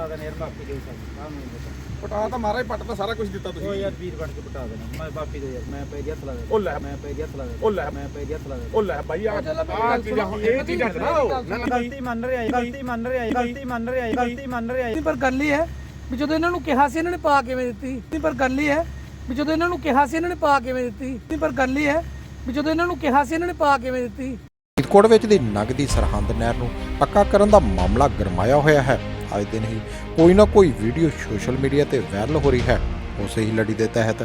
ਪਟਾ ਦੇਣਾ ਯਾਰ ਬਾਪੀ ਦੇ ਸਾਹ। ਨੂੰ ਪਤਾ ਪਟਾ ਤਾਂ ਮਾਰਾ ਹੀ ਪੱਟ ਤਾਂ ਸਾਰਾ ਕੁਝ ਦਿੱਤਾ ਉਹ ਤੁਸੀਂ ਯਾਰ ਵੀਰ ਬਣ ਕੇ ਪਟਾ ਦੇਣਾ। ਮੈਂ ਬਾਪੀ ਦੇ ਯਾਰ ਮੈਂ ਪੈ ਹੱਥ ਲਾ ਦੇ। ਉਹ ਲੈ। ਮੈਂ ਪੈ ਹੱਥ ਲਾ ਦੇ। ਉਹ ਲੈ। ਮੈਂ ਪੈ ਹੱਥ ਲਾ ਦੇ। ਉਹ ਲੈ ਬਾਈ ਆ ਆ ਚੀਜ਼ਾਂ ਹੁਣ ਇਹ ਚੀਜ਼ਾਂ ਚ ਨਾ। ਹੋ ਨਾ ਨਾ ਗਲਤੀ ਮੰਨ ਰਿਹਾ ਹੈ ਗਲਤੀ ਮੰਨ ਰਿਹਾ ਹੈ ਗਲਤੀ ਮੰਨ ਰਿਹਾ ਹੈ ਗਲਤੀ ਮੰਨ ਰਿਹਾ ਹੈ ਨਹੀਂ ਪਰ ਗੱਲ ਇਹ ਹੈ ਵੀ ਜਦੋਂ ਇਹਨਾਂ ਨੂੰ ਕਿਹਾ ਸੀ ਇਹਨਾਂ ਨੇ ਪਾ ਕਿਵੇਂ ਦਿੱਤੀ? ਨਹੀਂ ਪਰ ਗੱਲ ਇਹ ਹੈ ਵੀ ਜਦੋਂ ਇਹਨਾਂ ਨੂੰ ਕਿਹਾ ਸੀ ਇਹਨਾਂ ਨੇ ਪਾ ਕਿਵੇਂ ਦਿੱਤੀ? ਨਹੀਂ ਪਰ ਗੱਲ ਇਹ ਹੈ ਵੀ ਜਦੋਂ ਇਹਨਾਂ ਨੂੰ ਕਿਹਾ ਸੀ ਇਹਨਾਂ ਨੇ ਪਾ ਕਿਵੇਂ ਦਿੱਤੀ? ਫਰੀਦਕੋਟ ਵਿੱਚ ਦੀ ਨਗਦੀ ਸਰਹੰਦ ਨਹਿਰ ਨੂੰ ਪੱਕਾ ਕਰਨ ਦਾ ਮਾਮਲਾ ਗਰਮਾਇਆ ਹੋਇਆ ਹੈ। ਅੱਜ ਦਿਨ ਹੀ ਕੋਈ ਨਾ ਕੋਈ ਵੀਡੀਓ ਸੋਸ਼ਲ ਮੀਡੀਆ ਤੇ ਵਾਇਰਲ ਹੋ ਰਹੀ ਹੈ। ਉਸੇ ਹੀ ਲੜੀ ਦੇ ਤਹਿਤ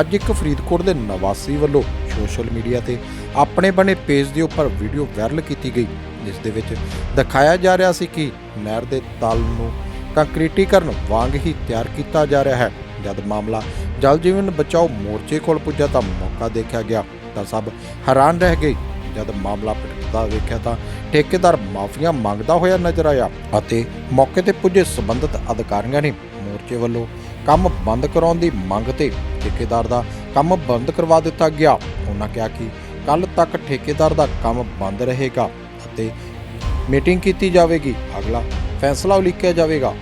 ਅੱਜ ਇੱਕ ਫਰੀਦਕੋਟ ਦੇ ਨਿਵਾਸੀ ਵੱਲੋਂ ਸੋਸ਼ਲ ਮੀਡੀਆ ਤੇ ਆਪਣੇ ਬਣੇ ਪੇਜ ਦੇ ਉੱਪਰ ਵੀਡੀਓ ਵਾਇਰਲ ਕੀਤੀ ਗਈ, ਜਿਸ ਦੇ ਵਿੱਚ ਦਿਖਾਇਆ ਜਾ ਰਿਹਾ ਸੀ ਕਿ ਨਹਿਰ ਦੇ ਤਲ ਨੂੰ ਕੰਕਰੀਟੀਕਰਨ ਵਾਂਗ ਹੀ ਤਿਆਰ ਕੀਤਾ ਜਾ ਰਿਹਾ ਹੈ। ਜਦ ਮਾਮਲਾ ਜਲ ਜੀਵਨ ਬਚਾਓ ਮੋਰਚੇ ਕੋਲ ਪੁੱਜਾ ਤਾਂ ਮੌਕਾ ਦੇਖਿਆ ਗਿਆ ਤਾਂ ਸਭ ਹੈਰਾਨ ਰਹਿ ਗਏ। ਜਦ ਮਾਮਲਾ ਭਟਕਦਾ ਵੇਖਿਆ ਤਾਂ ਠੇਕੇਦਾਰ ਮਾਫੀਆਂ ਮੰਗਦਾ ਹੋਇਆ ਨਜ਼ਰ ਆਇਆ ਅਤੇ ਮੌਕੇ ਤੇ ਪੁੱਜੇ ਸਬੰਧਤ ਅਧਿਕਾਰੀਆਂ ਨੇ ਮੋਰਚੇ ਵੱਲੋਂ ਕੰਮ ਬੰਦ ਕਰਾਉਣ ਦੀ ਮੰਗ ਤੇ ਠੇਕੇਦਾਰ ਦਾ ਕੰਮ ਬੰਦ ਕਰਵਾ ਦਿੱਤਾ ਗਿਆ। ਉਹਨਾਂ ਕਿਹਾ ਕਿ ਕੱਲ ਤੱਕ ਠੇਕੇਦਾਰ ਦਾ ਕੰਮ ਬੰਦ ਰਹੇਗਾ ਅਤੇ ਮੀਟਿੰਗ ਕੀਤੀ ਜਾਵੇਗੀ। ਅਗਲਾ ਫੈਸਲਾ ਉਲੀਕਿਆ ਜਾਵੇਗਾ।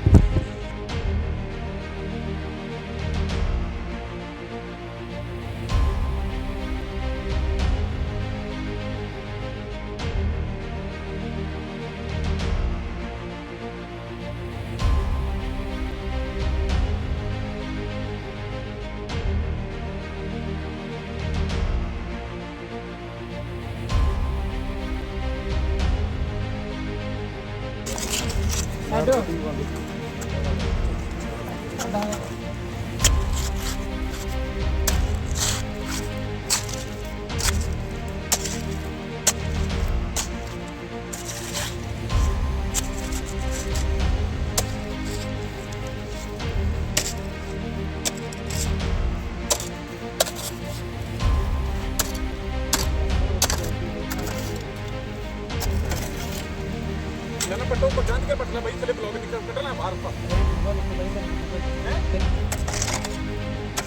ਨਾ ਨਾ ਪੱਟੋ ਪੱਟਾਂ ਕੇ ਪੱਟ ਲੈ ਬਾਈ ਥੱਲੇ ਬਲੌਗ ਨਿਕਲ ਕੱਢ ਲੈ ਬਾਹਰ ਪਾ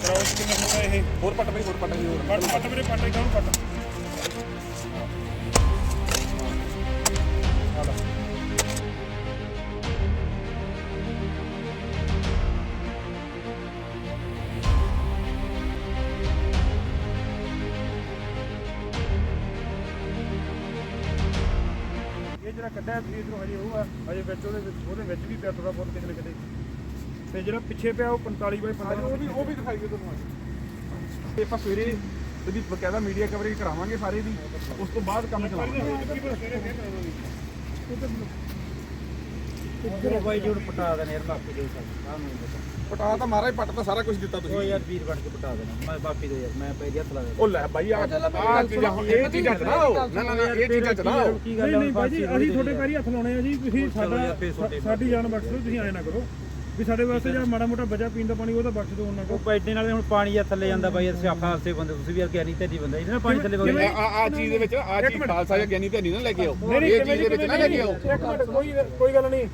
ਕਰਾਉਸ ਕਿੰਨਾ ਹੋਣਾ ਇਹ? ਹੋਰ ਪੱਟ ਬਈ ਹੋਰ ਪੱਟ ਜੀ ਹੋਰ। ਪੱਟ ਪੱਟ ਮੇਰੇ ਪੱਟ ਕਾਹਨੂੰ ਪੱਟ। ਜਿਹੜਾ ਕੱਢਿਆ ਸੀ ਇਧਰੋਂ ਹਜੇ ਉਹ ਆ ਹਜੇ ਵਿੱਚ ਉਹਦੇ ਵਿੱਚ ਉਹਦੇ ਵਿੱਚ ਵੀ ਪਿਆ ਥੋੜਾ ਬਹੁਤ ਕਿਤੇ ਨਾ ਕਿਤੇ। ਤੇ ਜਿਹੜਾ ਪਿੱਛੇ ਪਿਆ ਉਹ 45 ਬਾਈ 45 ਉਹ ਵੀ ਉਹ ਵੀ ਦਿਖਾਈਏ ਤੁਹਾਨੂੰ ਅੱਜ। ਤੇ ਆਪਾਂ ਸਵੇਰੇ ਇਹਦੀ ਬਕਾਇਦਾ ਮੀਡੀਆ ਕਵਰੇਜ ਕਰਾਵਾਂਗੇ ਸਾਰੇ ਦੀ ਉਸ ਤੋਂ ਬਾਅਦ ਕੰਮ ਚਲਾਵਾਂਗੇ। ਉਹ ਬਾਈ ਜੋੜ ਪਟਾ ਦੇਣਾ ਯਾਰ ਬਾਪੀ ਦੇ ਸਾਹ ਨੂੰ ਪਤਾ ਪਟਾ ਤਾਂ ਮਾਰਾ ਹੀ ਪੱਟ ਤਾਂ ਸਾਰਾ ਕੁਝ ਦਿੱਤਾ ਉਹ ਤੁਸੀਂ ਯਾਰ ਵੀਰ ਬਣ ਕੇ ਪਟਾ ਦੇਣਾ। ਮੈਂ ਬਾਪੀ ਦੇ ਯਾਰ ਮੈਂ ਪੈ ਹੱਥ ਲਾ ਦੇ ਉਹ ਲੈ ਬਾਈ ਆ ਆ ਚੀਜ਼ਾਂ ਹੁਣ ਇਹ ਚੀਜ਼ਾਂ ਚ ਨਾ ਹੋ ਨਾ ਨਾ ਨਾ ਇਹ ਚੀਜ਼ਾਂ ਚ ਨਾ ਹੋ ਕੀ ਗੱਲ ਨਹੀਂ ਨਹੀਂ ਬਾਈ ਜੀ ਅਸੀਂ ਤੁਹਾਡੇ ਪੈਰੀ ਹੱਥ ਲਾਉਣੇ ਆ ਜੀ। ਤੁਸੀਂ ਸਾਡਾ ਜਾਨ ਬਖਸ਼ ਤੁਸੀਂ ਐ ਨਾ ਕਰੋ। ਵੀ ਸਾਡੇ ਵਾਸਤੇ ਜਿਹੜਾ ਮਾੜਾ ਮੋਟਾ ਬਚਾ ਪੀਣ ਦਾ ਪਾਣੀ ਉਹ ਤਾਂ ਬਖਸ਼ ਦਿਓ ਉਹਨਾਂ ਉਹ ਕੋ ਬੈਠੇ ਨਾਲੇ ਹੁਣ ਪਾਣੀ ਆ ਥੱਲੇ ਜਾਂਦਾ ਬਾਈ ਸਿਆਫਾ ਹਾਸੇ ਬੰਦੇ ਤੁਸੀਂ ਵੀ ਯਾਰ ਗਿਆਨੀ ਧੈਨੀ ਬੰਦਾ ਇਹਦੇ ਨਾਲ ਪਾਣੀ ਥੱਲੇ ਵਗਦਾ ਆ ਆ ਚੀਜ਼ ਦੇ ਵਿੱਚ ਆ ਚੀਜ਼ ਖਾਲਸਾ ਜਾਂ ਗਿਆਨੀ ਤੇ ਨਹੀਂ ਨਾ ਲੈ ਕੇ ਆਓ। ਇਹ ਚੀਜ਼ ਦੇ ਵਿੱਚ ਨਾ ਲੈ ਕੇ ਆਓ। ਇੱਕ ਮਿੰਟ ਕੋਈ ਕੋਈ ਗੱਲ ਨਹੀਂ।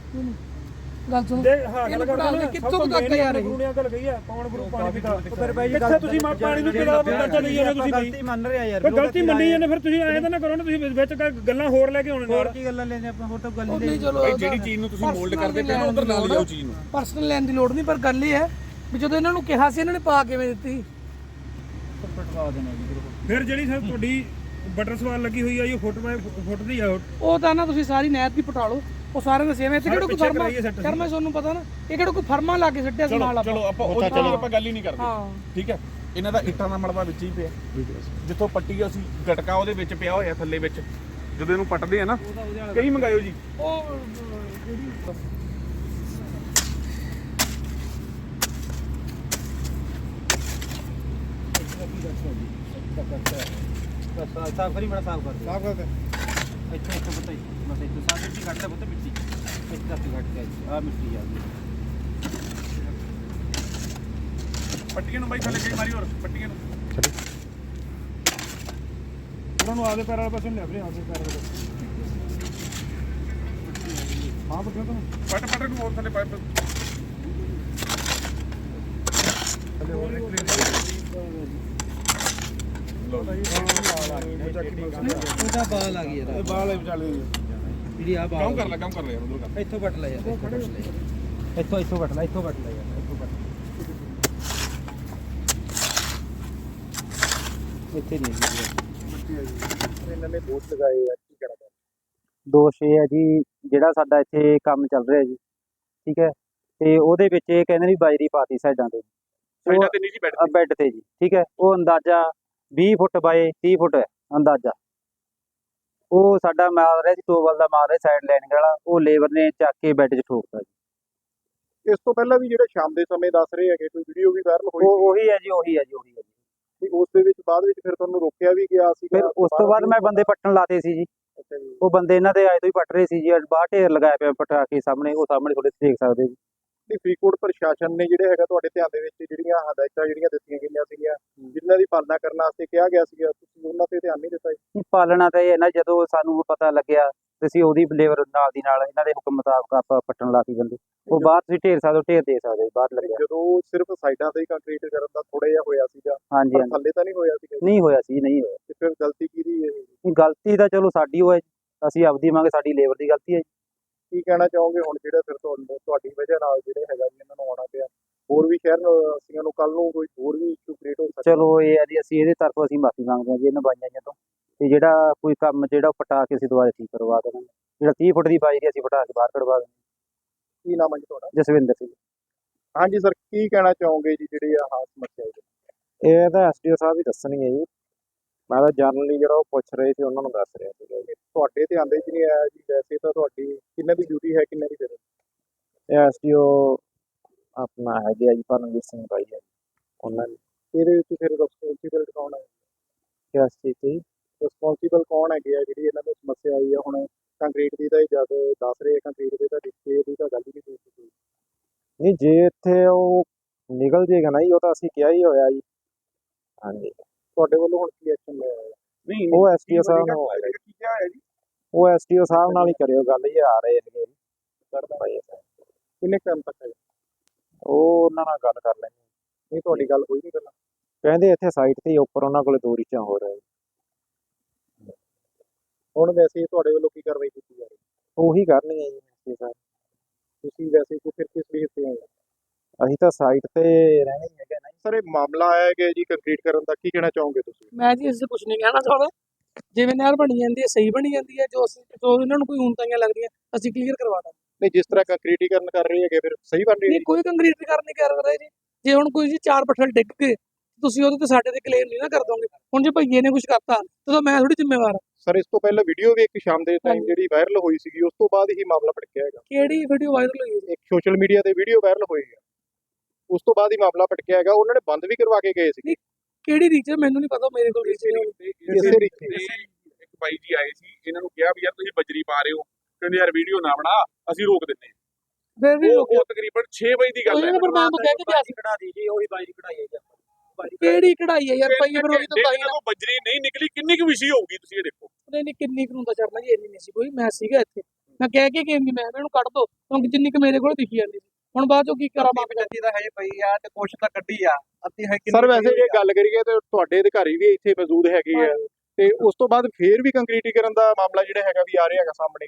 ਗੱਲ ਸੁਣੋ। ਦੇ ਹਾਂ ਗੱਲ ਇਹਨੂੰ ਕਰਦੇ ਪੜਾਉਣ ਨਾ। ਦੀ ਕਿੱਥੋਂ ਕੁ ਤੱਕ ਯਾਰ ਇਹ? ਗੁਰੂਆਂ ਗੱਲ ਗਈ ਆ। ਕੌਣ ਗੁਰੂ ਪਾਣੀ ਪੀਤਾ? ਫਿਰ ਬਾਈ ਕਿੱਥੇ ਤੁਸੀਂ ਮਾ- ਪਾਣੀ ਨੂੰ ਕਿਹੜਾ ਬੱਚਾ ਨਹੀਂ ਜਾਂਦੇ ਤੁਸੀਂ। ਗਲਤੀ ਮੰਨ ਰਿਹਾ ਯਾਰ ਪਰ ਗਲਤੀ ਮੰਨੀ ਜਾਂਦੇ ਫਿਰ ਤੁਸੀਂ ਐਂ ਤਾਂ ਨਾ ਕਰੋ ਨਾ ਤੁਸੀਂ ਵਿੱਚ ਗ- ਗੱਲਾਂ ਹੋਰ ਲੈ ਕੇ ਆਉਣੇ ਹੋਰ ਨਾਲ ਕੀ ਗੱਲਾਂ ਲੈਂਦੇ ਆਪਾਂ ਹੋਰ ਤਾਂ ਗੱਲ ਉਹ ਨਹੀਂ ਨਹੀਂ ਚਲੋ ਭਾਈ ਜਿਹੜੀ ਚੀਜ਼ ਨੂੰ ਤੁਸੀਂ ਮੋਲਡ ਕਰਦੇ ਪਏ ਹੋ ਉਧਰ ਨਾਲ ਲਿਆਓ ਚੀਜ਼ ਨੂੰ। ਪਰਸਨਲ ਲੈਣ ਦੀ ਲੋੜ ਨਹੀਂ ਪਰ ਗੱਲ ਇਹ ਹੈ ਵੀ ਜਦੋਂ ਇਹਨਾਂ ਨੂੰ ਕਿਹਾ ਸੀ ਇਹਨਾਂ ਨੇ ਪਾ ਕਿਵੇਂ ਦਿੱਤੀ? ਪਟਵਾ ਦੇਣਾ ਜੀ ਬਿਲਕੁਲ ਫਿਰ ਜਿਹੜੀ ਸਰ ਤੁਹਾਡੀ ਬਟਰ ਸਵਾਲ ਲੱਗੀ ਹੋਈ ਆ ਇਹ ਫੁੱਟ ਬਾਏ ਫੁੱਟ ਦੀ ਆ ਉਹ। ਤਾਂ ਨਾ ਤੁਸੀਂ ਸਾਰੀ ਨੈਤ ਵੀ ਪਟਾ ਲਓ ਉਹ ਸਾਰਿਆਂ ਦੇ ਸੇਮ ਇੱਥੇ ਕਿਹੜਾ ਕੋਈ ਫਰਮਾ ਕਰਮਾ ਤੁਹਾਨੂੰ ਪਤਾ ਨਾ ਇਹ ਕਿਹੜਾ ਕੋਈ ਫਰਮਾ ਲਾ ਕੇ ਸੱਟਿਆ ਸੀ ਨਾਲ ਆਪਾਂ? ਚਲੋ ਆਪਾਂ ਉਹ ਚਲੋ ਆਪਾਂ ਗੱਲ ਹੀ ਨਹੀਂ ਕਰਦੇ। ਹਾਂ। ਠੀਕ ਹੈ? ਇਹਨਾਂ ਦਾ ਇੱਟਾਂ ਦਾ ਮਲਬਾ ਵਿੱਚ ਹੀ ਪਿਆ। ਜਿੱਥੋਂ ਪੱਟੀ ਅਸੀਂ ਗਟਕਾ ਉਹਦੇ ਵਿੱਚ ਪਿਆ ਹੋਇਆ ਥੱਲੇ ਵਿੱਚ। ਜਦੋਂ ਇਹਨੂੰ ਪੱਟਦੇ ਆ ਨਾ ਕਈ ਮੰਗਾਇਓ ਜੀ। ਉਹ ਸਾਫ਼ ਸਾਫ਼ ਕਰੀ ਬੜਾ ਸਾਫ਼ ਕਰ ਸਾਫ਼ ਕਰ ਇੱਥੇ ਇੱਥੇ ਬਤਾਈ ਬਸ ਇੱਥੇ ਸਾਫ਼ ਮਿੱਟੀ ਕੱਢ ਲੈ ਬਤਾ ਮਿੱਟੀ। ਇੱਥੇ ਤੱਕ ਕੱਢ ਕੇ ਆ ਮਿੱਟੀ ਆ ਗਈ। ਪੱਟੀਆਂ ਨੂੰ ਬਾਈ ਥੱਲੇ ਕਈ ਮਾਰੀ ਹੋਰ ਪੱਟੀਆਂ ਨੂੰ। ਉਹਨਾਂ ਨੂੰ ਆਪਦੇ ਪੈਰਾਂ ਵਾਲੇ ਪਾਸੇ ਨੂੰ ਲੈ ਵੀਰੇ ਆਪਦੇ ਪੈਰਾਂ ਵਾਲੇ ਪਾਸੇ। ਹਾਂ ਬੁੱਢਾ ਤੁਹਾਨੂੰ ਪੱਟ ਪੱਟ ਨੂੰ ਹੋਰ ਥੱਲੇ ਪਾਈਪ ਥੱਲੇ ਹੋਰ ਉਹਦਾ ਬਾਲ ਆ ਗਈ ਯਾਰ ਇਹ ਬਾਲ ਵਿਚਾਲੇ ਜਿਹੜੀ ਆ ਕੰਮ ਕਰ ਲੈ ਕੰਮ ਕਰ ਲੈ ਉਧਰ ਕਰ ਇੱਥੋਂ ਵੱਟ ਲੈ ਯਾਰ ਇੱਥੋਂ ਇੱਥੋਂ ਕੱਟ ਲੈ ਇੱਥੋਂ ਕੱਟ ਲੈ ਯਾਰ ਇੱਥੋਂ ਕੱਟ ਇੱਥੇ ਨਹੀਂ ਹੈਗੀ ਇਹਨਾਂ ਨੇ ਦੋਸ਼ ਲਗਾਏ ਆ ਕੀ ਕਹਿਣਾ ਦੋਸ਼ ਇਹ ਹੈ ਜੀ ਜਿਹੜਾ ਸਾਡਾ ਇੱਥੇ ਕੰਮ ਚੱਲ ਰਿਹਾ ਜੀ ਠੀਕ ਹੈ? ਤੇ ਉਹਦੇ ਵਿੱਚ ਇਹ ਕਹਿੰਦੇ ਨੇ ਵੀ ਬਾਜਰੀ ਪਾਤੀ ਸਾਈਡਾਂ ਤੇ। ਸਾਈਡਾਂ ਤੇ ਨਹੀਂ ਜੀ ਬੈੱਡ ਤੇ ਜੀ ਠੀਕ ਹੈ? ਉਹ ਅੰਦਾਜ਼ਾ 20 ਫੁੱਟ ਬਾਏ 30 ਫੁੱਟ ਹੈ ਅੰਦਾਜ਼ਾ। ਉਹ ਸਾਡਾ ਮਾਲ ਰਿਹਾ ਜੀ ਟੋਬਲ ਦਾ ਮਾਲ ਰਿਹਾ ਸਾਈਡ ਲਾਈਨਿੰਗ ਵਾਲਾ। ਉਹ ਲੇਬਰ ਨੇ ਚੱਕ ਕੇ ਬੈੱਡ 'ਚ ਠੋਕਤਾ ਜੀ। ਇਸ ਤੋਂ ਪਹਿਲਾਂ ਵੀ ਜਿਹੜੇ ਸ਼ਾਮ ਦੇ ਸਮੇਂ ਦੱਸ ਰਹੇ ਹੈਗੇ ਕੋਈ ਵੀਡੀਓ ਵੀ ਵਾਇਰਲ ਹੋਈ ਉਹ ਉਹੀ ਹੈ ਜੀ ਉਹੀ ਹੈ ਜੀ ਉਹੀ ਹੈ ਜੀ। ਸੀ ਉਸ ਦੇ ਵਿੱਚ ਬਾਅਦ ਵਿੱਚ ਫਿਰ ਤੁਹਾਨੂੰ ਰੋਕਿਆ ਵੀ ਗਿਆ ਸੀ ਫਿਰ ਉਸ ਤੋਂ ਬਾਅਦ ਮੈਂ ਬੰਦੇ ਪੱਟਣ ਲਾਤੇ ਸੀ ਜੀ। ਉਹ ਬੰਦੇ ਇਹਨਾਂ ਦੇ ਆਏ ਤੋਂ ਹੀ ਪੱਟ ਰਹੇ ਸੀ ਜੀ। ਬਾਹਰ ਢੇਰ ਲਗਾਇਆ ਪਿਆ ਪਟਾ ਕੇ ਸਾਹਮਣੇ ਉਹ ਸਾਹਮਣੇ ਥੋੜੇ ਦੇਖ ਸਕਦੇ ਜੀ। ਤੇ ਫਰੀਦਕੋਟ ਪ੍ਰਸ਼ਾਸਨ ਨੇ ਜਿਹੜੇ ਹੈਗਾ ਤੁਹਾਡੇ ਧਿਆਨ ਦੇ ਵਿੱਚ ਜਿਹੜੀਆਂ ਹਦਾਇਤਾਂ ਜਿਹੜੀਆਂ ਦਿੱਤੀਆਂ ਗਈਆਂ ਸੀਗੀਆਂ ਜਿਨ੍ਹਾਂ ਦੀ ਪਾਲਣਾ ਕਰਨ ਵਾਸਤੇ ਕਿਹਾ ਗਿਆ ਸੀਗਾ ਤੁਸੀਂ ਉਹਨਾਂ ਤੇ ਧਿਆਨ ਨਹੀਂ ਦਿੱਤਾ ਜੀ? ਪਾਲਣਾ ਤਾਂ ਇਹ ਨਾ ਜਦੋਂ ਸਾਨੂੰ ਪਤਾ ਲੱਗਿਆ ਤੇ ਅਸੀਂ ਉਹਦੀ ਲੇਬਰ ਨਾਲ ਦੀ ਨਾਲ ਇਹਨਾਂ ਦੇ ਹੁਕਮ ਮੁਤਾਬਕ ਆਪਾਂ ਪੱਟਣ ਲਾਤੀ ਬੰਦੇ। ਉਹ ਬਾਹਰ ਤੁਸੀਂ ਢੇਰ ਸਕਦੇ ਢੇਰ ਦੇ ਸਕਦੇ ਬਾਹਰ ਲੱਗਿਆ। ਜਦੋਂ ਸਿਰਫ ਸਾਈਡਾਂ ਤੇ ਹੀ ਕੰਕਰੀਟ ਕਰਨ ਦਾ ਥੋੜਾ ਜਿਹਾ ਹੋਇਆ ਸੀਗਾ ਹਾਂਜੀ ਥੱਲੇ ਤਾਂ ਨਹੀਂ ਹੋਇਆ ਸੀਗਾ ਨਹੀਂ ਹੋਇਆ ਸੀ ਨਹੀਂ ਹੋਇਆ। ਫਿਰ ਗਲਤੀ ਕਿਹਦੀ ਹੈ ਗਲਤੀ ਤਾਂ ਚਲੋ ਸਾਡੀ ਹੋਏ ਅਸੀਂ ਆਪਦੀ ਮੰਗ ਸਾਡੀ ਲੇਬਰ ਦੀ ਗਲਤੀ ਹੈ ਜੀ। ਕੀ ਕਹਿਣਾ ਚਾਹੋਗੇ ਹੁਣ ਜਿਹੜਾ ਫਿਰ ਤੁਹਾਨੂੰ ਤੁਹਾਡੀ ਵਜ੍ਹਾ ਨਾਲ ਜਿਹੜੇ ਹੈਗਾ ਜੀ ਇਹਨਾਂ ਨੂੰ ਆਉਣਾ ਪਿਆ? ਹੋਰ ਵੀ ਸ਼ਹਿਰ ਨਿਵਾਸੀਆਂ ਨੂੰ ਕੱਲ ਨੂੰ ਕੋਈ ਹੋਰ ਵੀ ਇਸ਼ੂ ਕ੍ਰੀਏਟ ਹੋ ਸਕਦਾ? ਚਲੋ ਇਹ ਹੈ ਜੀ ਅਸੀਂ ਇਹਦੇ ਤਰਫੋਂ ਅਸੀਂ ਮਾਫੀ ਮੰਗਦੇ ਹਾਂ ਜੀ ਇਹਨਾਂ ਬਾਈਆਂ ਜੀਆਂ ਤੋਂ। ਤੇ ਜਿਹੜਾ ਕੋਈ ਕੰਮ ਜਿਹੜਾ ਉਹ ਪਟਾ ਕੇ ਅਸੀਂ ਦੁਬਾਰਾ ਠੀਕ ਕਰਵਾ ਦੇਵਾਂਗੇ। ਜਿਹੜਾ 30 ਫੁੱਟ ਦੀ ਬਾਈ ਅਸੀਂ ਪਟਾ ਕੇ ਬਾਹਰ ਕਢਵਾ ਦੇਵਾਂਗੇ। ਕੀ ਨਾਮ ਹੈ ਜੀ ਤੁਹਾਡਾ? ਜਸਵਿੰਦਰ ਸਿੰਘ। ਹਾਂਜੀ ਸਰ ਕੀ ਕਹਿਣਾ ਚਾਹੋਗੇ ਜੀ ਜਿਹੜੀ ਆਹ ਸਮੱਸਿਆ ਹੈ ਇਹ ਤਾਂ ਐਸਡੀਓ ਸਾਹਿਬ ਹੀ ਦੱਸਣਗੇ ਜੀ। ਮੈਂ ਤਾਂ ਜਰਨਲੀ ਜਿਹੜਾ ਉਹ ਪੁੱਛ ਰਹੇ ਸੀ ਉਹਨਾਂ ਨੂੰ ਦੱਸ ਰਿਹਾ ਸੀਗਾ ਜੀ ਤੁਹਾਡੇ ਧਿਆਨ ਦੇ ਵਿੱਚ ਨਹੀਂ ਆਇਆ ਜੀ? ਵੈਸੇ ਤਾਂ ਤੁਹਾਡੀ ਕਿੰਨੇ ਦੀ ਡਿਊਟੀ ਹੈ ਕਿੰਨੇ ਦੀ ਫਿਰ? ਇਹ ਐਸਡੀਓ ਆਪਣਾ ਹੈਗੇ ਆ ਜੀ ਪਰਮਜੀਤ ਸਿੰਘ ਭਾਈ ਹੈ ਉਹਨਾਂ ਨੇ। ਇਹਦੇ ਵਿੱਚ ਫਿਰ ਰਿਸਪੌਂਸੀਬਲ ਕੌਣ ਹੈ? ਕਿਹਾ ਸੀ ਕਿ ਰਿਸਪੌਂਸੀਬਲ ਕੌਣ ਹੈਗੇ ਆ ਜਿਹੜੀ ਇਹਨਾਂ ਨੂੰ ਸਮੱਸਿਆ ਆਈ ਆ? ਹੁਣ ਕੰਕਰੀਟ ਦੀ ਤਾਂ ਜਦ ਦੱਸ ਰਹੇ ਕੰਕਰੀਟ ਦੇ ਤਾਂ ਡਿਸਪਲੇ ਦੀ ਤਾਂ ਗੱਲ ਹੀ ਨਹੀਂ ਸੀ ਨਹੀਂ ਜੇ ਇੱਥੇ ਉਹ ਨਿਕਲ ਜੇਗਾ ਨਾ ਜੀ ਉਹ ਤਾਂ ਅਸੀਂ ਕਿਹਾ ਹੀ ਹੋਇਆ ਜੀ। ਹਾਂਜੀ। ਤੁਹਾਡੇ ਵੱਲੋਂ ਹੁਣ ਕੀ ਐਕਸ਼ਨ ਲਿਆ ਹੈ ਨਹੀਂ ਉਹ ਐਸਡੀਓ ਸਾਹਿਬ ਨੂੰ ਹੋਏਗਾ ਕੀ ਕਿਹਾ ਹੈ ਜੀ। ਉਹ ਐਸਡੀਓ ਸਾਹਿਬ ਨਾਲ ਹੀ ਕਰਿਓ ਗੱਲ ਜੀ ਆ ਰਹੇ ਹੈਗੇ ਜੀ। ਭਾਈ। ਕਿੰਨੇ ਟਾਈਮ ਤੱਕ ਹੈ ਉਹ ਉਹਨਾਂ ਨਾਲ ਗੱਲ ਕਰ ਲੈਣੀ ਨਹੀਂ ਤੁਹਾਡੀ ਗੱਲ ਹੋਈ ਨਹੀਂ ਪਹਿਲਾਂ? ਕਹਿੰਦੇ ਇੱਥੇ ਸਾਈਟ ਤੇ ਹੀ ਉੱਪਰ ਉਹਨਾਂ ਕੋਲੇ ਦੋ ਰੀਚਾਂ ਹੋ ਰਿਹਾ ਹੁਣ ਵੈਸੇ ਤੁਹਾਡੇ ਵੱਲੋਂ ਕੀ ਕਾਰਵਾਈ ਕੀਤੀ ਜਾ ਰਹੀ ਉਹੀ ਕਰਨੀ ਹੈ ਜੀ ਐਸਡੀਓ ਸਾਹਿਬ। ਤੁਸੀਂ ਵੈਸੇ ਕੋਈ ਫਿਰ ਕਿਸ ਵੇਸ ਤੇ ਆਏ ਹੋ? ਅਸੀਂ ਤਾਂ ਸਾਈਟ ਤੇ ਰਹਿਣਾ ਹੀ ਹੈਗਾ ਨਾ ਸਰ ਇਹ ਮਾਮਲਾ ਆਇਆ ਕਿ ਜੀ ਕੰਕਰੀਟ ਕਰਨ ਦਾ ਕੀ ਕਹਿਣਾ ਚਾਹੋਗੇ ਤੁਸੀਂ? ਮੈਂ ਜੀ ਇਸ ਤੇ ਕੁਝ ਨਹੀਂ ਕਹਿਣਾ ਚਾਹੁੰਦਾ। ਜਿਵੇਂ ਨਹਿਰ ਬਣੀ ਜਾਂਦੀ ਹੈ ਸਹੀ ਬਣੀ ਜਾਂਦੀ ਹੈ ਜੋ ਅਸੀਂ ਜੋ ਇਹਨਾਂ ਨੂੰ ਕੋਈ ਊਣਤਾਈਆਂ ਲੱਗਦੀਆਂ ਅਸੀਂ ਕਲੀਅਰ ਕਰਵਾ ਦਾਂਗੇ। ਨਹੀਂ ਜਿਸ ਤਰ੍ਹਾਂ ਕੰਕਰੀਟੀਕਰਨ ਕਰ ਰਹੇ ਹੈਗੇ ਫਿਰ ਸਹੀ ਬਣ ਰਹੀ ਹੈ ਨਹੀਂ ਕੋਈ ਕੰਕਰੀਟ ਕਰਨ ਨਹੀਂ ਕਰ ਰਹੇ ਜੀ। ਜੇ ਹੁਣ ਕੋਈ ਜੀ ਚਾਰ ਪੱਠਲ ਡਿੱਗ ਗਏ ਤੁਸੀਂ ਉਹਦੇ ਤੇ ਸਾਡੇ ਤੇ ਕਲੇਮ ਨਹੀਂ ਨਾ ਕਰ ਦੋਗੇ। ਹੁਣ ਜੇ ਭਈਏ ਨੇ ਕੁਝ ਕਰਤਾ ਤਾਂ ਮੈਂ ਥੋੜੀ ਜ਼ਿੰਮੇਵਾਰ ਹਾਂ। ਸਰ ਇਸ ਤੋਂ ਪਹਿਲਾਂ ਵੀਡੀਓ ਵੀ ਇੱਕ ਸ਼ਾਮ ਦੇ ਟਾਈਮ। ਜਿਹੜੀ ਵਾਇਰਲ ਹੋਈ ਸੀਗੀ ਉਸ ਤੋਂ ਬਾਅਦ ਹੀ ਮਾਮਲਾ ਭੜਕਿਆ ਹੈਗਾ। ਕਿਹੜੀ ਵੀਡੀਓ ਵਾਇਰਲ ਹੋਈ ਹੈ? ਇੱਕ ਸੋਸ਼ਲ ਮੀਡੀਆ ਤੇ ਵੀਡੀਓ ਵਾਇਰਲ ਹੋਈ ਹੈ। ਉਸ ਤੋਂ ਬਾਅਦ ਹੀ ਮਾਮਲਾ ਭੜਕਿਆ ਹੈਗਾ ਉਹਨਾਂ ਨੇ ਬੰਦ ਵੀ ਕਰਵਾ ਕੇ ਗਏ ਸੀ ਕਿਹੜੀ ਰੀਚ ਮੈਨੂੰ ਨਹੀਂ ਪਤਾ ਮੇਰੇ ਕੋਲ ਰੀਚ ਨਹੀਂ ਇਸੇ ਇੱਕ ਬਾਈ ਜੀ ਆਏ ਸੀ ਇਹਨਾਂ ਨੂੰ ਕਿਹਾ ਵੀ ਯਾਰ ਤੁਸੀਂ ਬਜਰੀ ਪਾ ਰਹੇ ਹੋ। ਕਹਿੰਦੇ ਯਾਰ ਵੀਡੀਓ ਨਾ ਬਣਾ ਅਸੀਂ ਰੋਕ ਦਿੰਦੇ ਫਿਰ ਵੀ ਉਹ ਤਕਰੀਬਨ 6 ਵਜੇ ਦੀ ਗੱਲ ਹੈ। ਉਹਨੇ ਪਰ ਮੈਂ ਤਾਂ ਕਹਿ ਕੇ ਸੀ। ਕਢਾ ਦੀ ਜੀ ਉਹੀ ਬਾਈ ਕਢਾਈ ਹੈ ਕਿਹੜੀ ਕਢਾਈ ਹੈ ਯਾਰ? ਭਈਏ ਫਿਰ ਉਹੀ ਤਾਂ ਹੀ ਜਦੋਂ ਬਜਰੀ ਨਹੀਂ ਨਿਕਲੀ ਕਿੰਨੀ ਕੁ ਵਿਸ਼ੀ ਹੋਊਗੀ ਤੁਸੀਂ ਇਹ ਦੇਖੋ। ਨਹੀਂ ਨਹੀਂ ਕਿੰਨੀ ਕੁ ਨੂੰ ਤਾਂ ਚੜਨਾ ਜੀ ਇੰਨੀ ਨਹੀਂ ਸੀ ਕੋਈ। ਮੈਂ ਸੀਗਾ ਇੱਥੇ। ਮੈਂ ਕਹਿ ਕੇ ਨਹੀਂ ਮੈਂ ਇਹਨੂੰ ਕੱਢ ਦੋ। ਕਿਉਂਕਿ ਜਿੰਨੀ ਕੁ ਮੇਰੇ ਕੋਲ ਦਿਖੀ ਜਾਂਦੀ ਸੀ। ਹੁਣ ਬਾਅਦ ਚੋਂ ਕੀ ਕਰਾਂ? ਮੈਂ ਪੰਜਾਬੀ ਦਾ ਹਜੇ ਪਈ ਆ ਤੇ ਕੁਛ ਤਾਂ ਕੱਢੀ ਆ। ਅੱਧੀ ਹੈ ਸਰ ਵੈਸੇ ਜੇ ਗੱਲ ਕਰੀਏ ਤੇ ਤੁਹਾਡੇ ਅਧਿਕਾਰੀ ਵੀ ਇੱਥੇ ਮੌਜੂਦ ਹੈਗੇ ਆ ਤੇ ਉਸ ਤੋਂ ਬਾਅਦ ਫੇਰ ਵੀ ਕੰਕਰੀਟੀਕਰਨ ਦਾ ਮਾਮਲਾ ਜਿਹੜਾ ਹੈਗਾ ਵੀ ਆ ਰਿਹਾ ਹੈਗਾ ਸਾਹਮਣੇ।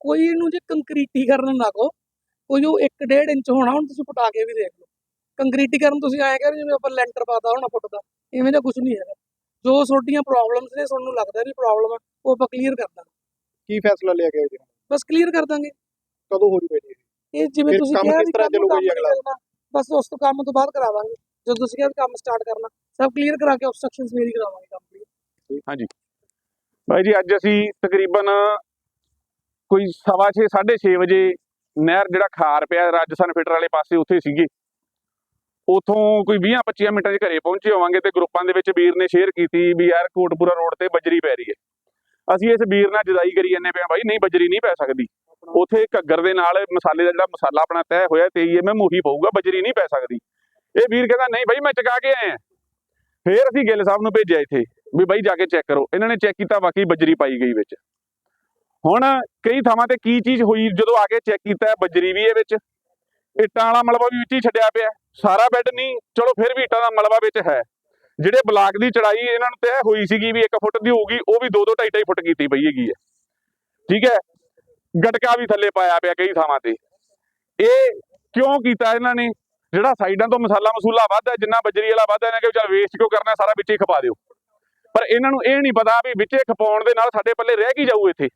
ਕੋਈ ਇਹਨੂੰ ਜੇ ਕੰਕਰੀਟੀਕਰਨ ਨਾ ਕਹੋ ਕੋਈ ਉਹ 1.5 ਇੰਚ ਹੋਣਾ ਹੁਣ ਤੁਸੀਂ ਪਟਾ ਕੇ ਵੀ ਦੇਖ ਲਓ। ਕੰਕਰੀਟੀਕਰਨ ਤੁਸੀਂ ਆਏ ਕਹਿੰਦੇ ਜਿਵੇਂ ਆਪਾਂ ਲੈਂਟਰ ਪਾਤਾ ਹੋਣਾ ਫੁੱਟ ਦਾ ਇਵੇਂ ਦਾ ਕੁਝ ਨਹੀਂ ਹੈਗਾ। ਜੋ ਤੁਹਾਡੀਆਂ ਪ੍ਰੋਬਲਮਸ ਨੇ ਤੁਹਾਨੂੰ ਲੱਗਦਾ ਵੀ ਪ੍ਰੋਬਲਮ ਹੈ ਉਹ ਆਪਾਂ ਕਲੀਅਰ ਕਰ ਦਾਂਗੇ। ਕੀ ਫੈਸਲਾ ਲਿਆ ਗਿਆ ਜੀ? ਬਸ ਕਲੀਅਰ ਕਰ ਦਾਂਗੇ। ਕਦੋਂ ਹੋ ਜੂਗਾ ਜੀ ਇਹ ਜਿਵੇਂ ਤੁਸੀਂ ਕਿਹਾ ਵੀ ਤਰ੍ਹਾਂ ਕੰਮ ਚੱਲੂਗਾ ਜੀ ਕੰਮ ਅਗਲਾ? ਨਹੀਂ ਕਰਨਾ, ਬਸ ਉਸ ਤੋਂ ਕੰਮ ਤੋਂ ਬਾਅਦ ਕਰਾਵਾਂਗੇ। ਜਦੋਂ ਤੁਸੀਂ ਕਿਹਾ ਕੰਮ ਸਟਾਰਟ ਕਰਨਾ ਸਭ ਕਲੀਅਰ ਕਰਾ ਕੇ ਆਬਸਟਰਕਸ਼ਨਸ ਮੇਰੀ ਕਰਾਵਾਂਗੇ ਕੰਪਲੀਟ ਬਾਈ ਜੀ ਅੱਜ ਅਸੀਂ ਤਕਰੀਬਨ ਕੋਈ ਸਵਾ ਛੇ, ਸਾਢੇ 6:30 ਵਜੇ ਨਹਿਰ ਜਿਹੜਾ ਖਾਰ ਪਿਆ ਰਾਜਸਥਾਨ ਫਿਟਰ ਵਾਲੇ ਪਾਸੇ ਉੱਥੇ ਸੀਗੇ। ਉਥੋਂ ਕੋਈ 20-25 ਮਿੰਟਾਂ 'ਚ ਘਰੇ ਪਹੁੰਚੇ ਹੋਵਾਂਗੇ ਤੇ ਗਰੁੱਪਾਂ ਦੇ ਵਿੱਚ ਵੀਰ ਨੇ ਸ਼ੇਅਰ ਕੀਤੀ ਵੀ ਯਾਰ ਕੋਟਪੂਰਾ ਰੋਡ ਤੇ ਬਜਰੀ ਪੈ ਰਹੀ ਹੈ। ਅਸੀਂ ਇਸ ਵੀਰ ਨਾਲ ਜਦਾਈ ਕਰੀ ਜਾਂਦੇ ਪਿਆ ਬਾਈ, ਨਹੀਂ ਬਜਰੀ ਨਹੀਂ ਪੈ ਸਕਦੀ। ਉਥੇ ਘੱਗਰ ਦੇ ਨਾਲ ਮਸਾਲੇ ਦਾ ਜਿਹੜਾ ਮਸਾਲਾ ਆਪਣਾ ਤੈਅ ਹੋਇਆ 23 ਐਮਐਮ ਉਹੀ ਪਊਗਾ, ਬਜਰੀ ਨਹੀਂ ਪੈ ਸਕਦੀ। ਇਹ ਵੀਰ ਕਹਿੰਦਾ, ਨਹੀਂ ਬਾਈ, ਮੈਂ ਚਕਾ ਕੇ ਆਇਆ। ਫੇਰ ਅਸੀਂ ਗਿੱਲ ਸਾਹਿਬ ਨੂੰ ਭੇਜਿਆ ਇੱਥੇ, ਵੀ ਬਾਈ ਜਾ ਕੇ ਚੈੱਕ ਕਰੋ। ਇਹਨਾਂ ਨੇ ਚੈੱਕ ਕੀਤਾ, ਵਾਕਈ ਬਜਰੀ ਪਾਈ ਗਈ ਵਿੱਚ। ਹੁਣ ਕਈ ਥਾਵਾਂ ਤੇ ਕੀ ਚੀਜ਼ ਹੋਈ, ਜਦੋਂ ਆ ਕੇ ਚੈੱਕ ਕੀਤਾ, ਬਜਰੀ ਵੀ ਇਹ ਵਿੱਚ। ਇੱਟਾਂ ਵਾਲਾ ਮਲਬਾ ਵੀ ਵਿੱਚ ਹੀ ਛੱਡਿਆ ਪਿਆ। ਸਾਰਾ ਬੈੱਡ ਨਹੀਂ, ਚਲੋ ਫਿਰ ਵੀ ਇੱਟਾਂ ਦਾ ਮਲਬਾ ਵਿੱਚ ਹੈ। ਜਿਹੜੇ ਬਲਾਕ ਦੀ ਚੜਾਈ ਇਹਨਾਂ ਨੂੰ ਤੈਅ ਹੋਈ ਸੀਗੀ ਵੀ 1 ਫੁੱਟ ਦੀ ਹੋਊਗੀ, ਉਹ ਵੀ 2 2 2.5 2.5 ਫੁੱਟ ਕੀਤੀ ਪਈ ਹੈਗੀ ਹੈ। ਠੀਕ ਹੈ? ਗਟਕਾ ਵੀ ਥੱਲੇ ਪਾਇਆ ਪਿਆ ਕਈ ਥਾਵਾਂ ਤੇ। ਇਹ ਕਿਉਂ ਕੀਤਾ ਇਹਨਾਂ ਨੇ? ਜਿਹੜਾ ਸਾਈਡਾਂ ਤੋਂ ਮਸਾਲਾ ਮਸੂਲਾ ਵੱਧ ਹੈ, ਜਿੰਨਾ ਬਜਰੀ ਵਾਲਾ ਵੱਧ ਹੈ, ਇਹਨਾਂ ਕਿ ਚੱਲ ਵੇਸਟ ਕਿਉਂ ਕਰਨਾ, ਸਾਰਾ ਵਿੱਚੇ ਹੀ ਖਪਾ ਦਿਓ। ਪਰ ਇਹਨਾਂ ਨੂੰ ਇਹ ਨਹੀਂ ਪਤਾ ਵੀ ਵਿੱਚੇ ਖਪਾਉਣ ਦੇ ਨਾਲ ਸਾਡੇ ਪੱਲੇ ਰਹਿ ਕੀ ਜਾਊ ਇੱਥੇ।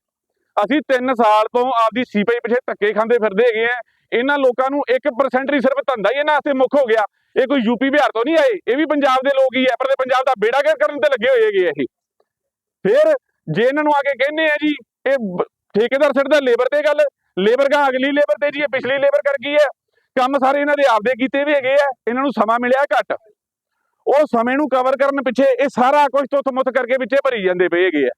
ਅਸੀਂ 3 ਸਾਲ ਤੋਂ ਆਪਦੀ ਸੀਪਾਈ ਪਿੱਛੇ ਧੱਕੇ ਖਾਂਦੇ ਫਿਰਦੇ ਹੈਗੇ ਆ ਇਹਨਾਂ ਲੋਕਾਂ ਨੂੰ 1% ਹੀ ਸਿਰਫ ਧੰਦਾ ਹੀ ਇਹਨਾਂ ਵਾਸਤੇ ਮੁੱਖ ਹੋ ਗਿਆ। ਇਹ ਕੋਈ ਯੂਪੀ ਬਿਹਾਰ ਤੋਂ ਨਹੀਂ ਆਏ, ਇਹ ਵੀ ਪੰਜਾਬ ਦੇ ਲੋਕ ਹੀ ਹੈ ਪਰ ਪੰਜਾਬ ਦਾ ਬੇੜਾ ਗਰ ਕਰਨ ਤੇ ਲੱਗੇ ਹੋਏ ਹੈਗੇ ਇਹ? ਫਿਰ ਜੇ ਇਹਨਾਂ ਨੂੰ ਆ ਕੇ ਕਹਿੰਦੇ ਆ ਜੀ, ਇਹ ਠੇਕੇਦਾਰ ਸਿੱਟਦਾ ਲੇਬਰ ਤੇ ਗੱਲ, ਲੇਬਰ ਕਾ ਅਗਲੀ ਲੇਬਰ ਤੇ ਜੀ, ਇਹ ਪਿਛਲੀ ਲੇਬਰ ਕਰ ਗਈ ਹੈ। ਕੰਮ ਸਾਰੇ ਇਹਨਾਂ ਦੇ ਆਪਦੇ ਕੀਤੇ ਵੀ ਹੈਗੇ ਆ, ਇਹਨਾਂ ਨੂੰ ਸਮਾਂ ਮਿਲਿਆ ਘੱਟ। ਉਹ ਸਮੇਂ ਨੂੰ ਕਵਰ ਕਰਨ ਪਿੱਛੇ ਇਹ ਸਾਰਾ ਕੁਝ ਤੁੱਥ ਮੁੱਥ ਕਰਕੇ ਵਿੱਚੇ ਭਰੀ ਜਾਂਦੇ ਪਏ ਹੈਗੇ ਆ।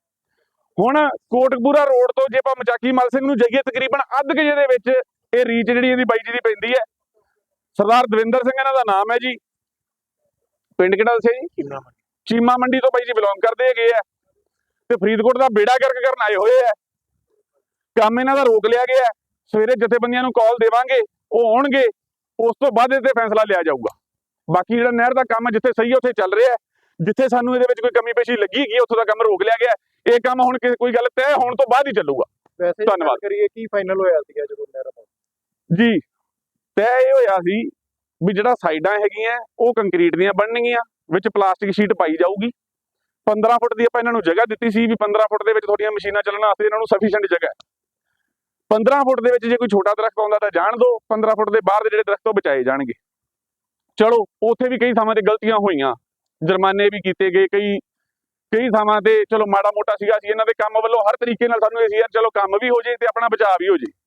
ਹੁਣ ਕੋਟਕਪੂਰਾ ਰੋਡ ਤੋਂ ਜੇ ਆਪਾਂ ਮਚਾਕੀ ਮਲ ਸਿੰਘ ਨੂੰ ਜਾਈਏ, ਤਕਰੀਬਨ ਅੱਧ ਗਜੇ ਦੇ ਵਿੱਚ ਇਹ ਰੀਚ ਜਿਹੜੀ ਇਹਦੀ ਬਾਈ ਜੀ ਦੀ ਪੈਂਦੀ ਹੈ। ਸਰਦਾਰ ਦਵਿੰਦਰ ਸਿੰਘ ਇਹਨਾਂ ਦਾ ਨਾਮ ਹੈ ਜੀ। ਪਿੰਡ ਕਿਹੜਾ ਦੱਸਿਆ ਜੀ? ਚੀਮਾ ਮੰਡੀ। ਤੋਂ ਬਾਈ ਜੀ ਬਿਲੋਂਗ ਕਰਦੇ ਹੈਗੇ ਆ। ਤੇ ਫਰੀਦਕੋਟ ਦਾ ਬੇੜਾ ਗਰਕ ਕਰਨ ਆਏ ਹੋਏ ਆ। ਕੰਮ ਇਹਨਾਂ ਦਾ ਰੋਕ ਲਿਆ ਗਿਆ। ਸਵੇਰੇ ਜਥੇਬੰਦੀਆਂ ਨੂੰ ਕਾਲ ਦੇਵਾਂਗੇ ਉਹ ਆਉਣਗੇ ਉਸ ਤੋਂ ਬਾਅਦ ਇਹ ਤੇ ਫੈਸਲਾ ਲਿਆ ਜਾਊਗਾ। ਬਾਕੀ ਜਿਹੜਾ ਨਹਿਰ ਦਾ ਕੰਮ ਹੈ, ਜਿੱਥੇ ਸਹੀ ਉੱਥੇ ਚੱਲ ਰਿਹਾ ਜਿੱਥੇ ਸਾਨੂੰ ਇਹਦੇ ਵਿੱਚ ਕੋਈ ਕਮੀ ਪੇਸ਼ੀ ਲੱਗੀ ਹੈਗੀ ਉੱਥੋਂ ਦਾ ਕੰਮ ਰੋਕ ਲਿਆ ਗਿਆ। ਇਹ ਕੰਮ ਹੁਣ ਕੋਈ ਗੱਲ ਤੈਅ ਹੋਣ ਤੋਂ ਬਾਅਦ ਹੀ ਚੱਲੂਗਾ। ਵੈਸੇ ਧੰਨਵਾਦ। ਕਰੀਏ ਕੀ ਫਾਈਨਲ ਹੋਇਆ ਸੀਗਾ ਜਦੋਂ ਨਹਿਰ ਦਾ? ਜੀ। ਤੈਅ ਇਹ ਹੋਇਆ ਸੀ ਵੀ ਜਿਹੜਾ ਸਾਈਡਾਂ ਹੈਗੀਆਂ, ਉਹ ਕੰਕਰੀਟ ਦੀਆਂ ਬਣਨਗੀਆਂ, ਵਿੱਚ ਪਲਾਸਟਿਕ ਸ਼ੀਟ ਪਾਈ ਜਾਊਗੀ। 15 ਫੁੱਟ ਦੀ ਆਪਾਂ ਇਹਨਾਂ ਨੂੰ ਜਗ੍ਹਾ ਦਿੱਤੀ ਸੀ ਵੀ 15 ਫੁੱਟ ਦੇ ਵਿੱਚ ਤੁਹਾਡੀਆਂ ਮਸ਼ੀਨਾਂ ਚੱਲਣ ਵਾਸਤੇ ਇਹਨਾਂ ਨੂੰ ਸਫੀਸ਼ੀਐਂਟ ਜਗ੍ਹਾ ਹੈ। 15 ਫੁੱਟ ਦੇ ਵਿੱਚ ਜੇ ਕੋਈ ਛੋਟਾ ਦਰਖਤ ਆਉਂਦਾ ਤਾਂ ਜਾਣ ਦਿਓ 15 ਫੁੱਟ ਦੇ ਬਾਹਰ ਦੇ ਜਿਹੜੇ ਦਰਖਤ ਉਹ ਬਚਾਏ ਜਾਣਗੇ। ਚਲੋ, ਉੱਥੇ ਵੀ ਕਈ ਥਾਵਾਂ ਤੇ ਗਲਤੀਆਂ ਹੋਈਆਂ। ਜੁਰਮਾਨੇ ਵੀ ਕੀਤੇ ਗਏ ਕਈ ਕਈ ਥਾਵਾਂ ਤੇ ਚਲੋ ਮਾੜਾ ਮੋਟਾ ਸੀਗਾ ਸੀ ਇਹਨਾਂ ਦੇ ਕੰਮ ਵੱਲੋਂ ਹਰ ਤਰੀਕੇ ਨਾਲ ਸਾਨੂੰ ਇਹ ਸੀ, ਯਾਰ ਚਲੋ ਕੰਮ ਵੀ ਹੋ ਜੇ ਤੇ ਆਪਣਾ ਬਚਾਅ ਵੀ ਹੋ ਜੇ।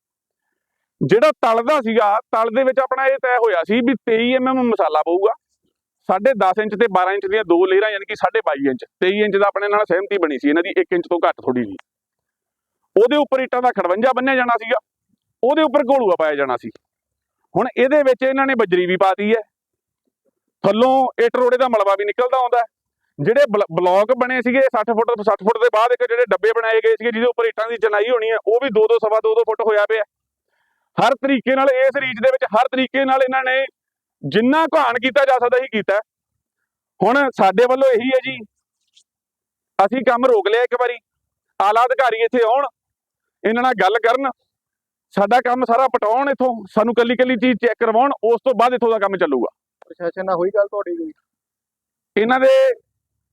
ਜਿਹੜਾ ਤਲ ਦਾ ਸੀਗਾ, ਤਲ ਦੇ ਵਿੱਚ ਆਪਣਾ ਇਹ ਤੈਅ ਹੋਇਆ ਸੀ ਵੀ 23 ਐਮਐਮ ਮਸਾਲਾ ਪਊਗਾ। ਸਾਢੇ 10 ਇੰਚ ਤੇ 12 ਇੰਚ ਦੀਆਂ ਦੋ ਲੇਅਰਾਂ ਯਾਨੀ ਕਿ 22 ਇੰਚ। 23 ਇੰਚ ਦਾ ਆਪਣੇ ਨਾਲ ਸਹਿਮਤੀ ਬਣੀ ਸੀ, ਇਹਨਾਂ ਦੀ 1 ਇੰਚ ਤੋਂ ਘੱਟ ਥੋੜੀ ਜੀ। ਉਹਦੇ ਉੱਪਰ ਇੱਟਾਂ ਦਾ ਖੜਵੰਜਾ ਬੰਨਿਆ ਜਾਣਾ ਸੀਗਾ। ਉਹਦੇ ਉੱਪਰ ਘੋਲੂਆ ਪਾਇਆ ਜਾਣਾ ਸੀ। ਹੁਣ ਇਹਦੇ ਵਿੱਚ ਇਹਨਾਂ ਨੇ ਬਜਰੀ ਵੀ ਪਾਤੀ ਹੈ। ਥੱਲੋਂ ਇੱਟ ਰੋੜੇ ਦਾ ਮਲਬਾ ਵੀ ਨਿਕਲਦਾ ਆਉਂਦਾ ਜਿਹੜੇ ਬਲ- ਬਲੌਕ ਬਣੇ ਸੀਗੇ 60 ਫੁੱਟ 60 ਫੁੱਟ ਦੇ ਬਾਅਦ ਇੱਕ ਜਿਹੜੇ ਡੱਬੇ ਬਣਾਏ ਗਏ ਸੀਗੇ, ਜਿਹਦੇ ਉੱਪਰ ਇੱਟਾਂ ਦੀ ਚਨਾਈ ਹੋਣੀ ਹੈ, ਉਹ ਵੀ 2 2 ਸਵਾ 2 2 ਫੁੱਟ ਹੋਇਆ ਪਿਆ ਹਰ ਤਰੀਕੇ ਨਾਲ ਇਸ ਰੀਚ ਦੇ ਵਿੱਚ ਹਰ ਤਰੀਕੇ ਨਾਲ ਇਹਨਾਂ ਨੇ ਜਿੰਨਾ ਘਾਣ ਕੀਤਾ ਜਾ ਸਕਦਾ ਹੀ ਕੀਤਾ। ਹੁਣ ਸਾਡੇ ਵੱਲੋਂ ਇਹੀ ਹੈ ਜੀ ਅਸੀਂ ਕੰਮ ਰੋਕ ਲਿਆ ਇੱਕ ਵਾਰੀ। ਆਲਾ ਅਧਿਕਾਰੀ ਇੱਥੇ ਆਉਣ ਇਹਨਾਂ ਨਾਲ ਗੱਲ ਕਰਨ। ਸਾਡਾ ਕੰਮ ਸਾਰਾ ਪਟਾਉਣ ਇੱਥੋਂ ਸਾਨੂੰ ਕੱਲੀ ਕੱਲੀ ਚੀਜ਼ ਚੈੱਕ ਕਰਵਾਉਣ ਉਸ ਤੋਂ ਬਾਅਦ ਇੱਥੋਂ ਦਾ ਕੰਮ ਚੱਲੂਗਾ। ਪ੍ਰਸ਼ਾਸਨ ਨਾਲ ਹੋਈ ਗੱਲ ਤੁਹਾਡੀ ਕੋਈ? ਇਹਨਾਂ ਦੇ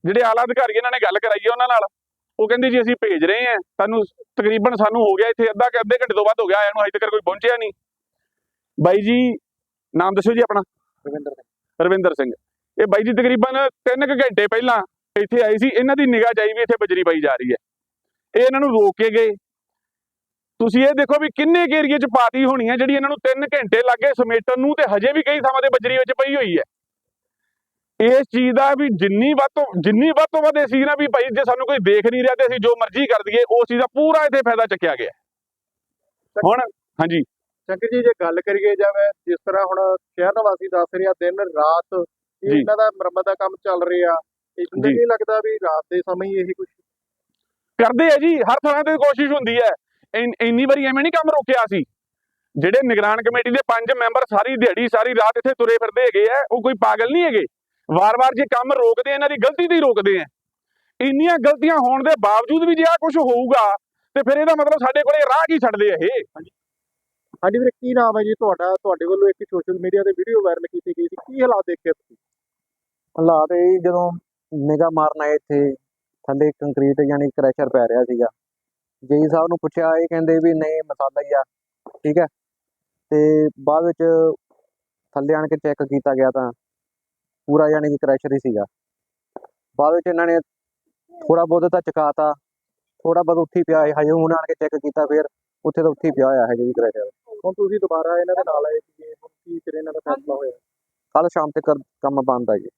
ਜਿਹੜੇ ਆਲਾ ਅਧਿਕਾਰੀ ਇਹਨਾਂ ਨੇ ਗੱਲ ਕਰਾਈ ਹੈ ਉਹਨਾਂ ਨਾਲ। ਉਹ ਕਹਿੰਦੇ ਜੀ ਅਸੀਂ ਭੇਜ ਰਹੇ ਹਾਂ। ਸਾਨੂੰ ਤਕਰੀਬਨ ਸਾਨੂੰ ਹੋ ਗਿਆ ਇੱਥੇ ਅੱਧਾ ਕਿ ਅੱਧੇ ਘੰਟੇ ਤੋਂ ਵੱਧ ਹੋ ਗਿਆ ਆਇਆ ਨੂੰ ਅਜੇ ਤੱਕ ਕੋਈ ਪਹੁੰਚਿਆ ਨਹੀਂ। ਬਾਈ ਜੀ ਨਾਮ ਦੱਸੋ ਜੀ ਆਪਣਾ? ਰਵਿੰਦਰ ਸਿੰਘ। ਰਵਿੰਦਰ ਸਿੰਘ। ਇਹ ਬਾਈ ਜੀ ਤਕਰੀਬਨ 3 ਕੁ ਘੰਟੇ ਪਹਿਲਾਂ ਇੱਥੇ ਆਈ ਸੀ। ਇਹਨਾਂ ਦੀ ਨਿਗਾਹ ਚਾਈ ਵੀ ਇੱਥੇ ਬਜਰੀ ਪਾਈ ਜਾ ਰਹੀ ਹੈ। ਇਹ ਇਹਨਾਂ ਨੂੰ ਰੋਕ ਕੇ ਗਏ। ਤੁਸੀਂ ਇਹ ਦੇਖੋ ਵੀ ਕਿੰਨੇ ਏਰੀਏ ਚ ਪਾਤੀ ਹੋਣੀ ਹੈ ਜਿਹੜੀ ਇਹਨਾਂ ਨੂੰ 3 ਘੰਟੇ ਲੱਗੇ ਸਮੇਟਣ ਨੂੰ ਤੇ ਹਜੇ ਵੀ ਕਈ ਥਾਵਾਂ ਤੇ ਬਜਰੀ ਵਿੱਚ ਪਈ ਹੋਈ ਹੈ। ਇਸ ਚੀਜ਼ ਦਾ ਵੀ ਜਿੰਨੀ ਵੱਧ ਤੋਂ ਜਿੰਨੀ ਵੱਧ ਤੋਂ ਵੱਧ ਅਸੀਂ ਨਾ ਵੀ ਭਾਈ ਜੇ ਸਾਨੂੰ ਕੋਈ ਦੇਖ ਨਹੀਂ ਰਿਹਾ ਤੇ ਅਸੀਂ ਜੋ ਮਰਜ਼ੀ ਕਰ ਦਈਏ ਉਸ ਚੀਜ਼ ਦਾ ਪੂਰਾ ਇੱਥੇ ਫਾਇਦਾ ਚੱਕਿਆ ਗਿਆ। ਹੁਣ ਹਾਂਜੀ। ਸ਼ੰਕਰ ਜੀ ਜੇ ਗੱਲ ਕਰੀਏ ਜਾਵੇ ਜਿਸ ਤਰ੍ਹਾਂ ਹੁਣ ਸ਼ਹਿਰ ਨਿਵਾਸੀ ਦੱਸ ਰਿਹਾ ਦਿਨ ਰਾਤ। ਇਹਨਾਂ ਦਾ ਮੁਰੰਮਤ ਦਾ ਕੰਮ ਚੱਲ ਰਿਹਾ। ਇਦਾਂ। ਨਹੀਂ ਲੱਗਦਾ ਵੀ ਰਾਤ ਦੇ ਸਮੇਂ ਹੀ ਇਹੀ ਕੁਝ ਕਰਦੇ ਆ ਜੀ ਹਰ ਤਰ੍ਹਾਂ ਦੀ ਕੋਸ਼ਿਸ਼ ਹੁੰਦੀ ਹੈ। ਇੰਨੀ ਵਾਰੀ ਐਵੇਂ ਨਹੀਂ ਕੰਮ ਰੋਕਿਆ ਸੀ ਜਿਹੜੇ ਨਿਗਰਾਨ ਕਮੇਟੀ ਦੇ ਪੰਜ ਮੈਂਬਰ ਸਾਰੀ ਦਿਹਾੜੀ ਸਾਰੀ ਰਾਤ ਇੱਥੇ ਤੁਰੇ ਫਿਰਦੇ ਹੈਗੇ ਆ ਉਹ ਕੋਈ ਪਾਗਲ ਨਹੀਂ ਹੈਗੇ। ਵਾਰ-ਵਾਰ ਜੇ ਕੰਮ ਰੋਕਦੇ ਇਹਨਾਂ ਦੀ ਗਲਤੀ ਤੇ ਹੀ ਰੋਕਦੇ ਆ। ਇੰਨੀਆਂ ਗਲਤੀਆਂ ਹੋਣ ਦੇ ਬਾਵਜੂਦ ਵੀ ਜੇ ਆ ਕੁਝ ਹੋਊਗਾ ਤੇ ਫਿਰ ਇਹਦਾ ਮਤਲਬ ਸਾਡੇ ਕੋਲੇ ਰਾਹ ਕੀ ਛੱਡਦੇ ਆ ਇਹ? ਹਾਂਜੀ। ਵੀਰੇ ਕੀ ਨਾਮ ਹੈ ਜੀ ਤੁਹਾਡਾ? ਤੁਹਾਡੇ ਵੱਲੋਂ ਇੱਕ ਸੋਸ਼ਲ ਮੀਡੀਆ ਤੇ ਵੀਡੀਓ ਵਾਇਰਲ ਕੀਤੀ ਗਈ ਸੀ। ਕੀ ਹਾਲਾਤ ਦੇਖੇ ਤੁਸੀਂ? ਹਾਲਾਤ ਇਹ ਜਦੋਂ ਨਿਗਾਹ ਮਾਰਨ ਆਏ ਇੱਥੇ ਥੱਲੇ ਕੰਕਰੀਟ ਯਾਨੀ ਕ੍ਰੈਸ਼ਰ ਪੈ ਰਿਹਾ ਸੀਗਾ। ਜੇਈ ਸਾਹਿਬ ਨੂੰ ਪੁੱਛਿਆ ਇਹ ਕਹਿੰਦੇ ਵੀ ਨਹੀਂ ਮਸਾਲਾ ਹੀ ਆ ਠੀਕ ਹੈ? ਤੇ ਬਾਅਦ ਵਿੱਚ ਥੱਲੇ ਆਣ ਕੇ ਚੈੱਕ ਕੀਤਾ ਗਿਆ ਤਾਂ ਪੂਰਾ ਯਾਨੀ ਕਿ ਕ੍ਰੈਸ਼ਰ ਹੀ ਸੀਗਾ। ਬਾਅਦ ਵਿੱਚ ਇਹਨਾਂ ਨੇ ਥੋੜਾ ਬਹੁਤ ਤਾਂ ਚਕਾਤਾ ਥੋੜਾ ਬਹੁਤ ਉੱਥੇ ਪਿਆ ਹੈ ਹਜੇ ਹੁਣ ਆਣ ਕੇ ਚੈੱਕ ਕੀਤਾ ਫਿਰ ਉੱਥੇ ਤਾਂ ਉੱਥੇ ਪਿਆ ਹੋਇਆ ਹੈ ਜੀ ਕ੍ਰੈਸ਼ਰ ਹੁਣ ਤੁਸੀਂ ਦੁਬਾਰਾ ਇਹਨਾਂ ਦੇ ਨਾਲ ਆਏ ਹੁਣ ਕੀ ਫਿਰ ਇਹਨਾਂ ਦਾ ਫੈਸਲਾ ਹੋਇਆ? ਕੱਲ ਸ਼ਾਮ ਤੱਕ ਕੰਮ ਬੰਦ ਆ ਜੀ।